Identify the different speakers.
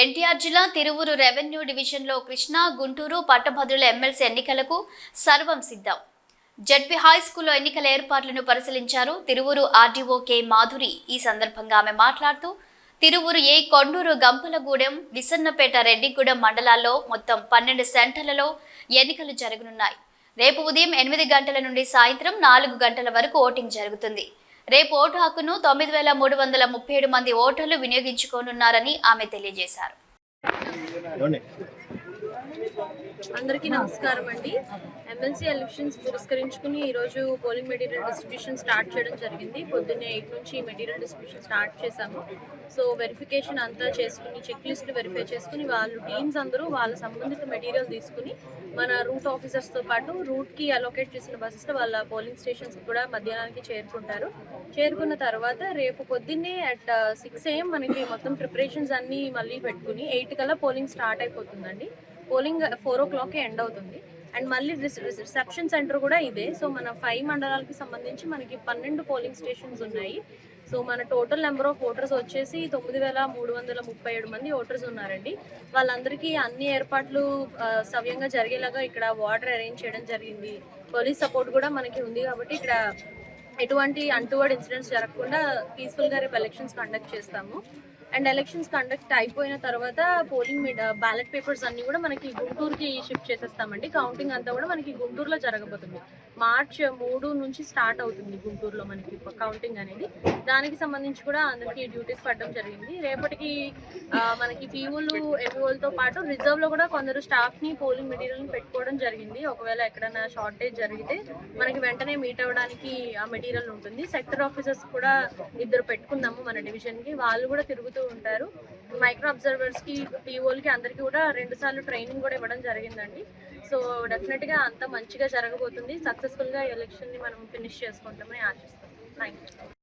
Speaker 1: ఎన్టీఆర్ జిల్లా తిరువురు రెవెన్యూ డివిజన్లో కృష్ణా గుంటూరు పట్టభద్రుల ఎమ్మెల్సీ ఎన్నికలకు సర్వం సిద్ధం. జడ్పీ హై స్కూల్లో ఎన్నికల ఏర్పాట్లను పరిశీలించారు తిరువురు ఆర్డీఓ కె మాధురి. ఈ సందర్భంగా ఆమె మాట్లాడుతూ తిరువురు ఏ కొండూరు గంపలగూడెం విసన్నపేట రెడ్డిగూడెం మండలాల్లో మొత్తం పన్నెండు సెంటర్లలో ఎన్నికలు జరగనున్నాయి. రేపు ఉదయం ఎనిమిది గంటల నుండి సాయంత్రం నాలుగు గంటల వరకు ఓటింగ్ జరుగుతుంది. రేపు ఓటు హక్కును తొమ్మిది వేల మూడు వందల ముప్పై ఏడు మంది ఓటర్లు వినియోగించుకోనున్నారని ఆమె తెలియజేశారు.
Speaker 2: అందరికీ నమస్కారం అండి. ఎమ్మెల్సీ ఎలక్షన్స్ పురస్కరించుకుని ఈరోజు పోలింగ్ మెటీరియల్ డిస్ట్రిబ్యూషన్ స్టార్ట్ చేయడం జరిగింది. పొద్దున్నే ఎయిట్ నుంచి మెటీరియల్ డిస్ట్రిబ్యూషన్ స్టార్ట్ చేశాము. సో వెరిఫికేషన్ అంతా చేసుకుని చెక్ లిస్ట్ వెరిఫై చేసుకుని వాళ్ళు టీమ్స్ అందరూ వాళ్ళ సంబంధిత మెటీరియల్ తీసుకుని మన రూట్ ఆఫీసర్స్తో పాటు రూట్కి అలొకేట్ చేసిన బస్సెస్లో వాళ్ళ పోలింగ్ స్టేషన్స్ కూడా మధ్యాహ్నానికి చేరుకుంటారు. చేరుకున్న తర్వాత రేపు పొద్దున్నే అట్ సిక్స్ ఏఎం మనకి మొత్తం ప్రిపరేషన్స్ అన్నీ మళ్ళీ పెట్టుకుని ఎయిట్ కల్లా పోలింగ్ స్టార్ట్ అయిపోతుందండి. పోలింగ్ ఫోర్ ఓ క్లాక్కే ఎండ్ అవుతుంది. అండ్ మళ్ళీ రిసెప్షన్ సెంటర్ కూడా ఇదే. సో మన ఫైవ్ మండలాలకి సంబంధించి మనకి పన్నెండు పోలింగ్ స్టేషన్స్ ఉన్నాయి. సో మన టోటల్ నెంబర్ ఆఫ్ ఓటర్స్ వచ్చేసి తొమ్మిది వేల మూడు వందల ముప్పై ఏడు మంది ఓటర్స్ ఉన్నారండి. వాళ్ళందరికీ అన్ని ఏర్పాట్లు సవ్యంగా జరిగేలాగా ఇక్కడ వాటర్ అరేంజ్ చేయడం జరిగింది. పోలీస్ సపోర్ట్ కూడా మనకి ఉంది కాబట్టి ఇక్కడ ఎటువంటి అంటువర్డ్ ఇన్సిడెంట్స్ జరగకుండా పీస్ఫుల్గా రేపు ఎలక్షన్స్ కండక్ట్ చేస్తాము. అండ్ ఎలక్షన్స్ కండక్ట్ అయిపోయిన తర్వాత పోలింగ్ బ్యాలెట్ పేపర్స్ అన్ని కూడా మనకి గుంటూరుకి షిఫ్ట్ చేసేస్తామండి. కౌంటింగ్ అంతా కూడా మనకి గుంటూరులో జరగబోతుంది. మార్చ్ మూడు నుంచి స్టార్ట్ అవుతుంది గుంటూరులో మనకి కౌంటింగ్ అనేది. దానికి సంబంధించి కూడా అందరికీ డ్యూటీస్ పడడం జరిగింది. రేపటికి మనకి పీఓలు ఎంఓలతో పాటు రిజర్వ్లో కూడా కొందరు స్టాఫ్ని పోలింగ్ మెటీరియల్ని పెట్టుకోవడం జరిగింది. ఒకవేళ ఎక్కడైనా షార్టేజ్ జరిగితే మనకి వెంటనే మీట్ అవ్వడానికి ఆ మెటీరియల్ ఉంటుంది. సెక్టర్ ఆఫీసర్స్ కూడా ఇద్దరు పెట్టుకుందాము మన డివిజన్కి వాళ్ళు కూడా తిరుగుతూ ఉంటారు. మైక్రో అబ్జర్వర్స్కి పీఓలకి అందరికీ కూడా రెండు సార్లు ట్రైనింగ్ కూడా ఇవ్వడం జరిగిందండి. సో డెఫినెట్గా మంచిగా జరగబోతుంది. సక్సెస్ఫుల్గా ఎలక్షన్ని మనం ఫినిష్ చేసుకుంటామని ఆశిస్తాం థ్యాంక్ యూ